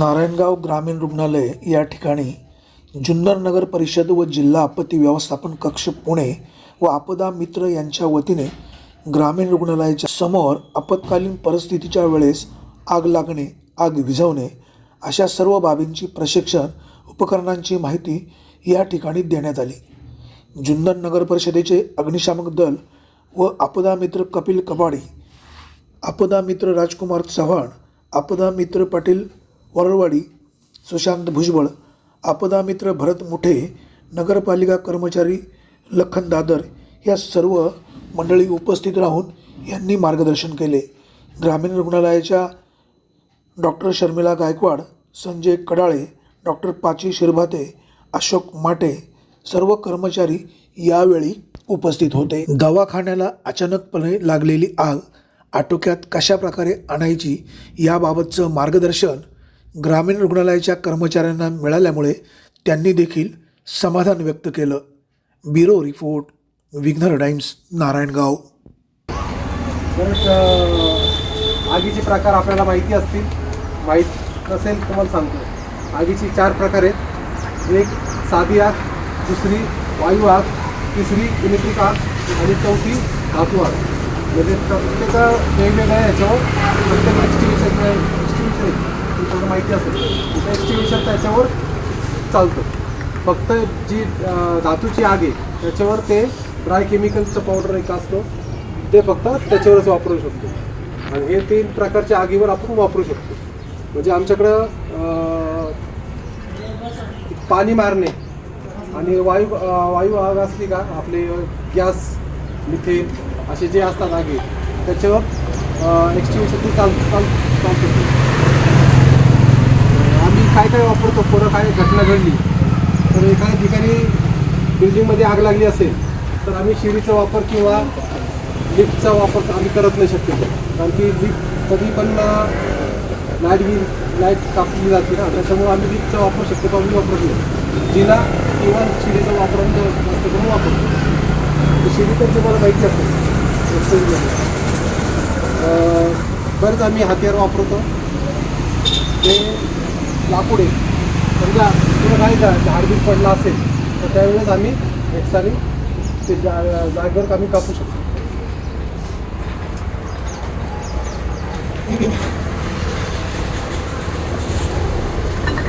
नारायणगाव ग्रामीण रुग्णालय या ठिकाणी जुन्नर नगर परिषद व जिल्हा आपत्ती व्यवस्थापन कक्ष पुणे व आपदा मित्र यांच्या वतीने ग्रामीण रुग्णालयाच्या समोर आपत्कालीन परिस्थितीच्या वेळेस आग लागणे आग विझवणे अशा सर्व बाबींची प्रशिक्षण उपकरणांची माहिती या ठिकाणी देण्यात आली. जुन्नर नगर परिषदेचे अग्निशामक दल व आपदा मित्र कपिल कबाडी आपदा मित्र राजकुमार चव्हाण आपदा मित्र पाटील वरळवाडी सुशांत भुजबळ आपदा मित्र भरत मुठे नगरपालिका कर्मचारी लखन दादर या सर्व मंडळी उपस्थित राहून यांनी मार्गदर्शन केले. ग्रामीण रुग्णालयाच्या डॉक्टर शर्मिला गायकवाड संजय कडाळे डॉक्टर पाची शिरभाते अशोक माटे सर्व कर्मचारी यावेळी उपस्थित होते. दवाखान्याला अचानकपणे लागलेली आग आटोक्यात कशा प्रकारे आणायची याबाबतचं मार्गदर्शन ग्रामीण रुग्णालयाच्या कर्मचाऱ्यांना मिळाल्यामुळे त्यांनी देखील समाधान व्यक्त केलं. Bureau report विघ्नर Times Narayangaon. आगीचे प्रकार आपल्याला माहिती असतील. माहीत नसेल तुम्हाला सांगतो. आगीची चार प्रकार आहेत. एक साधी आग दुसरी वायू आग तिसरी इलेक्ट्रिक आग आणि चौथी धातू आग. म्हणजे प्रत्येक वेगवेगळ्या याच्यावर प्रत्येक एक्स्टिव्हिशन एक्स्टिव्हिशन तुम्हाला माहिती असेल तर एक्स्टिव्हिशन त्याच्यावर चालतं. फक्त जी धातूची आग आहे त्याच्यावर ते ड्राय केमिकलचं पावडर एक असतो ते फक्त त्याच्यावरच वापरू शकतो. आणि हे तीन प्रकारच्या आगीवर आपण वापरू शकतो. म्हणजे आमच्याकडं पाणी मारणे आणि वायू वायू आग असली का आपले गॅस मिथेन असे जे असतात आगी त्याच्यावर एक्स्टिव्हिशन ते चाल चाल चालतो. काय काय वापरतो पुढं काय घटना घडली तर एखाद्या ठिकाणी बिल्डिंगमध्ये आग लागली असेल तर आम्ही शिडीचा वापर किंवा लिफ्टचा वापर आम्ही करत नाही शकतो कारण की लिफ्ट कधी पण लाइट गी लाइट कापली जाते ना त्याच्यामुळे आम्ही लिफ्टचा वापर शक्यतो आम्ही वापरत नाही. जिना किंवा शिडीचा वापर आम्ही जास्त करून वापरतो. शिडी तर तुम्हाला माहिती असेल. एक्सपिरियन्स बरेच आम्ही हत्यार वापरतो. ते लाकूड आहे. समजा किंवा काही झा झाडबीड पडला असेल तर त्यावेळेस आम्ही एक्साने ते जा जागेवर आम्ही कापू शकतो.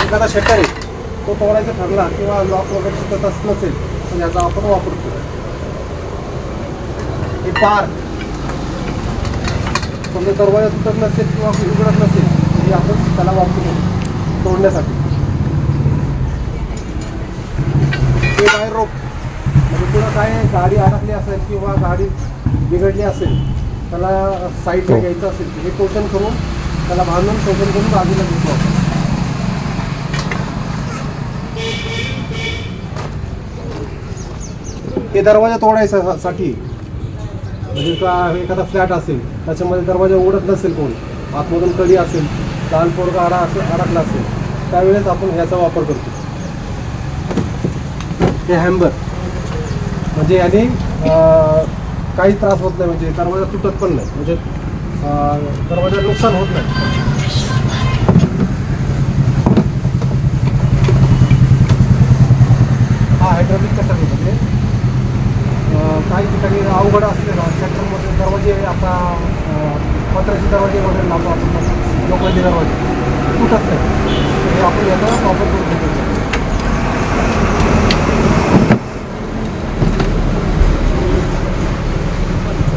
एखादा शटर आहे तो तोडायचा ठरला किंवा लॉक वगैरे सुद्धा तसं नसेल तर याचा आपण वापरतो हे पार. समजा दरवाजा तुटत नसेल किंवा उघडत नसेल हे आपण त्याला वापरू तोडण्यासाठी. ते बाहेर रोप? म्हणजे पुढं काय गाडी अडकली असेल किंवा गाडी बिघडली असेल त्याला साईडला घ्यायचं असेल हे टोचन करून त्याला बांधून टोचन करून बाजूला घेतो हे दरवाजा तोडायसाठी म्हणजे का एखादा फ्लॅट असेल त्याच्यामध्ये दरवाजा उघडत नसेल कोण आतमधून कडी असेल लहान पोरगा अडा असं अडकला असेल त्यावेळेस आपण ह्याचा वापर करतो. हे हॅम्बर म्हणजे याने काही त्रास होत नाही म्हणजे दरवाजा तुटत पण नाही. म्हणजे दरवाजा नुकसान होत नाही. हा हायड्रॉलिक कटर म्हणजे. काही ठिकाणी अवघड असते ना ट्रॅक्टरमध्ये दरवाजे आता पत्राचे दरवाजे वगैरे लावतो आपण. लोकांचे दरवाजे ते तुटत नाही हे आपण याचा वापर करू शकतो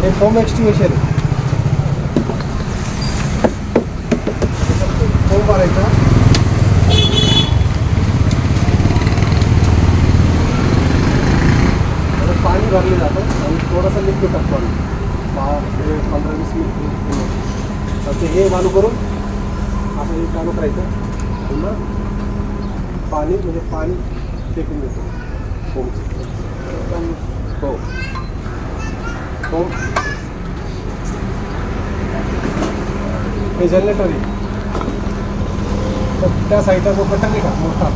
हे फोम एक्स्टिवेशन आहे फोम मारायचा परत पाणी भरले जातं आणि थोडंसं लिक्विड टाकतो आम्ही दहा ते पंधरा वीस मिनिट तर ते हे चालू करून असं हे चालू करायचं. पुन्हा पाणी म्हणजे पाणी फेकून देतो. फोमचं हो. हे. जनरेटर आहे. तर त्या साईडला जो कटर आहे का मोठा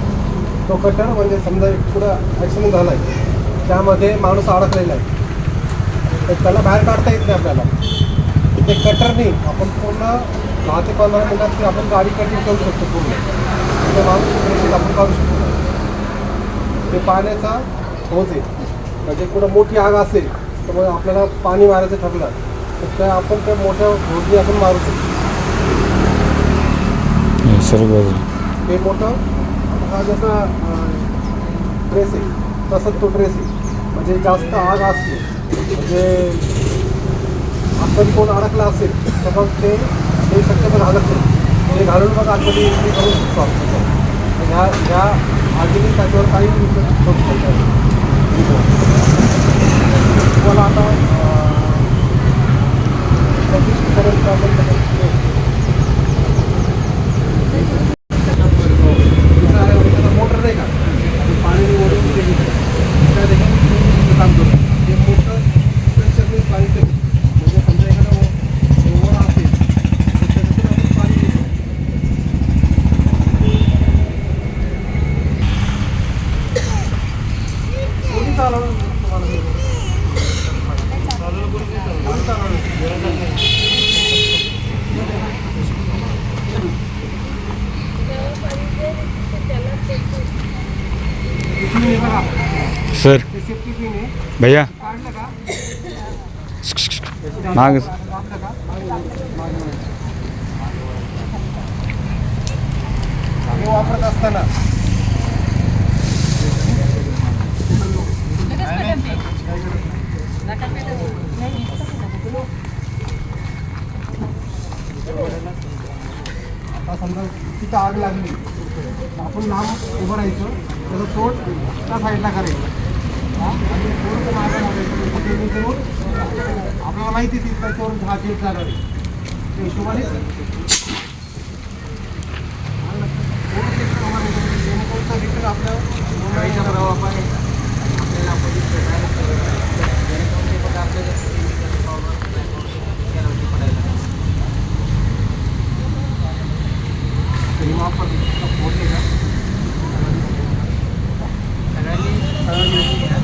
तो कटर म्हणजे समजा एक पुढं ॲक्सिडेंट झाला आहे त्यामध्ये माणूस अडकलेला आहे. तर त्याला बाहेर काढता येत नाही आपल्याला. ते कटरने आपण पूर्ण दहा ते पंधरा मिनिटात ती आपण गाडी कटिंग करू शकतो पूर्ण. ते माणूस सुरक्षित आपण काढू शकतो. ते पाण्याचा आहे. म्हणजे कुठं मोठी आग असेल तर मग आपल्याला पाणी मारायचं ठरलं तर त्या आपण त्या मोठ्या हौजनी आपण मारू शकतो. हे मोठं हा जसा ड्रेस आहे तसंच तो ड्रेस आहे. म्हणजे जास्त आग असली म्हणजे आपण कोण अडकला असेल तर मग ते ते शक्यतो घालत नाही. ते घालून मग आतमध्ये एंट्री करू शकतो आपण ह्या ह्या आगीने त्याच्यावर काही इफेक्ट होत नाही. तुम्हाला आता पंचवीसपर्यंत आपण त्याच्यात मोटर नाही का ते पाणी ओढून ते घेतं. त्या देखील ते काम करतं ते मोटर प्रेशरने पाणी ते म्हणजे समजा एखादा ओ- ओढा असेल तर त्याच्यातून आपण पाणी घेतो कोणी चालवलं तुम्हाला हे? कोणी चालवलं? इथून हे बघा, सर। भैया। काढलं माग। वापरत असताना आता समजा तिथं आग लागली. आपण लांब उभं राहायचं. त्याचं तोड त्या साईडला करायचं. आपल्याला माहिती ती त्याच्यावर दहा दिवस जाणार आहे त्या हिशोबाने थोडंसं extra मारायचं. जेणेकरून त्या return आपल्या मुंबईच्या करावं आपण. आपल्याला आपण इथे जायला पाहिजे. जेणेकरून ते बघा आपल्याला तरी वापर मोठे का सगळ्यांनी सगळं घेऊन घ्या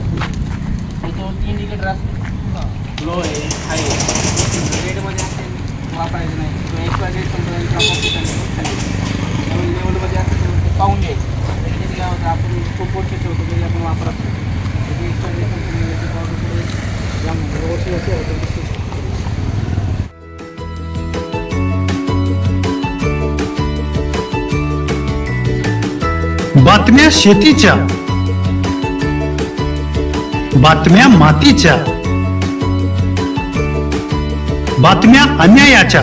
त्याच्यावर तीन इंडिकेटर असते लो आहे हाय आहे रेडमध्ये असेल वापरायचं नाही किंवा एक्स्ट्रा रेड समजा ड्रॉप ऑफ लेवल लेवलमध्ये असेल पाहून घ्यायचं काय होतं आपण खूप वर्ष ठेवतो तरी आपण वापरत नाही होतं बातम्या शेतीच्या बातम्या मातीच्या बातम्या अन्यायाच्या.